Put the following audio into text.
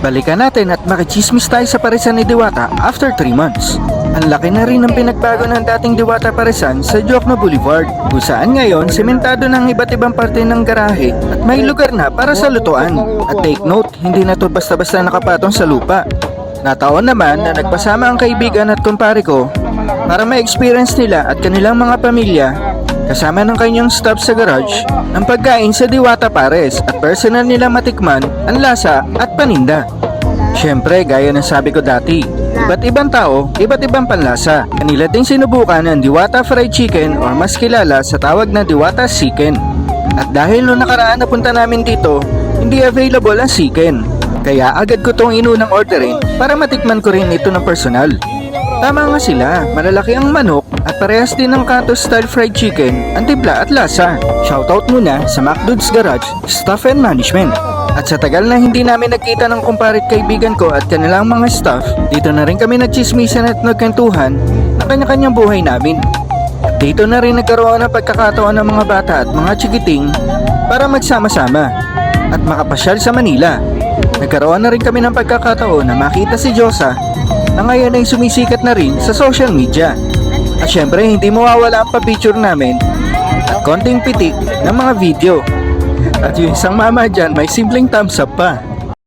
Balikan natin at makichismis tayo sa parisan ni Diwata after 3 months. Ang laki na rin ng pinagbago ng dating Diwata Parisan sa Jokno Boulevard kung saan ngayon sementado ng iba't ibang parte ng garahe at may lugar na para sa lutuan. At take note, hindi na to basta-basta nakapatong sa lupa. Nataon naman na nagpasama ang kaibigan at kumpare ko para ma-experience nila at kanilang mga pamilya kasama ng kanyang staff sa garage ng pagkain sa Diwata Pares at personal nilang matikman ang lasa at paninda. Siyempre, gaya ng sabi ko dati, iba't ibang tao, iba't ibang panlasa. Kanila ding sinubukan ang Diwata Fried Chicken or mas kilala sa tawag na Diwata Chicken. At dahil noong nakaraan na punta namin dito, hindi available ang chicken. Kaya agad ko tong inunang orderin para matikman ko rin ito ng personal. Tama nga sila, malalaki ang manok at parehas din ng Kanto style fried chicken ang at lasa. Shoutout muna sa McDood's Garage, Staff and Management. At sa tagal na hindi namin nagkita ng kumparit kaibigan ko at kanilang mga staff, dito na rin kami nagchismisan at nagkantuhan ng kanya-kanyang buhay namin. Dito na rin nagkaroon ng pagkakataon ng mga bata at mga chikiting para magsama-sama at makapasyal sa Manila. Nagkaroon na rin kami ng pagkakataon na makita si Josa na ngayon ay sumisikat na rin sa social media. At syempre hindi mawawala ang pa-picture namin at konting pitik ng mga video. At yung isang mama dyan may simpleng thumbs up pa.